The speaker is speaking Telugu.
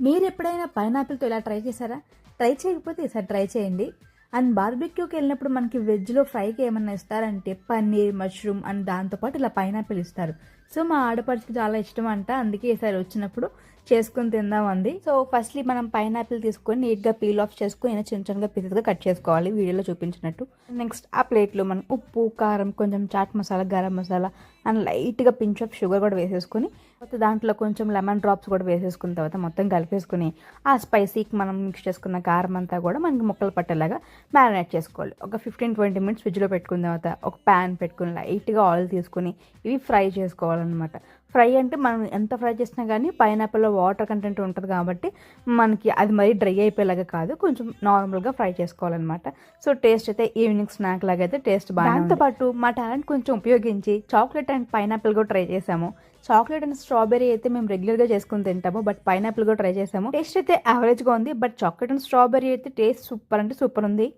మీరు ఎప్పుడైనా పైనాపిల్తో ఇలా ట్రై చేశారా? ట్రై చేయకపోతే ఈసారి ట్రై చేయండి. అండ్ బార్బిక్యూకి వెళ్ళినప్పుడు మనకి వెజ్లో ఫ్రైకి ఏమన్నా ఇస్తారంటే పన్నీర్ మష్రూమ్ అండ్ దాంతోపాటు ఇలా పైనాపిల్ ఇస్తారు. సో మా ఆడపడుచుకి చాలా ఇష్టం అంట అందుకే ఈసారి వచ్చినప్పుడు చేసుకుని తిందామండి. సో ఫస్ట్లీ మనం పైనాపిల్ తీసుకొని నీట్గా పీల్ ఆఫ్ చేసుకుని చిన్న చిన్నగా పీసెస్గా కట్ చేసుకోవాలి. వీడియోలో చూపించినట్టు. నెక్స్ట్ ఆ ప్లేట్లో మనం ఉప్పు కారం కొంచెం చాట్ మసాలా గరం మసాలా అండ్ లైట్గా పించ్ ఆఫ్ షుగర్ కూడా వేసేసుకొని తర్వాత దాంట్లో కొంచెం లెమన్ డ్రాప్స్ కూడా వేసేసుకున్న తర్వాత మొత్తం కలిపేసుకుని ఆ స్పైసీకి మనం మిక్స్ చేసుకున్న కారం అంతా కూడా మనకి ముక్కలు పట్టేలాగా మ్యారినేట్ చేసుకోవాలి. ఒక ఫిఫ్టీన్ ట్వంటీ మినిట్స్ ఫ్రిడ్జ్లో పెట్టుకున్న తర్వాత ఒక ప్యాన్ పెట్టుకుని లైట్గా ఆయిల్ తీసుకుని ఇవి ఫ్రై చేసుకోవాలన్నమాట. ఫ్రై అంటే మనం ఎంత ఫ్రై చేసినా కానీ పైనాపిల్లో వాటర్ కంటెంట్ ఉంటుంది కాబట్టి మనకి అది మరీ డ్రై అయిపోయేలాగా కాదు. కొంచెం నార్మల్గా ఫ్రై చేసుకోవాలన్నమాట. సో టేస్ట్ అయితే ఈవినింగ్ స్నాక్ లాగా అయితే టేస్ట్ బాగా దాంతోపాటు మా టాలెంట్ కొంచెం ఉపయోగించి చాక్లెట్ అండ్ పైనాపిల్ కూడా ట్రై చేసాము. చాక్లెట్ అండ్ స్ట్రాబెరీ అయితే మేము రెగ్యులర్గా చేసుకుని తింటాము బట్ పైనాపిల్ కూడా ట్రై చేసాము. టేస్ట్ అయితే యావరేజ్గా ఉంది బట్ చాక్లెట్ అండ్ స్ట్రాబెరీ అయితే టేస్ట్ సూపర్ అంటే సూపర్ ఉంది.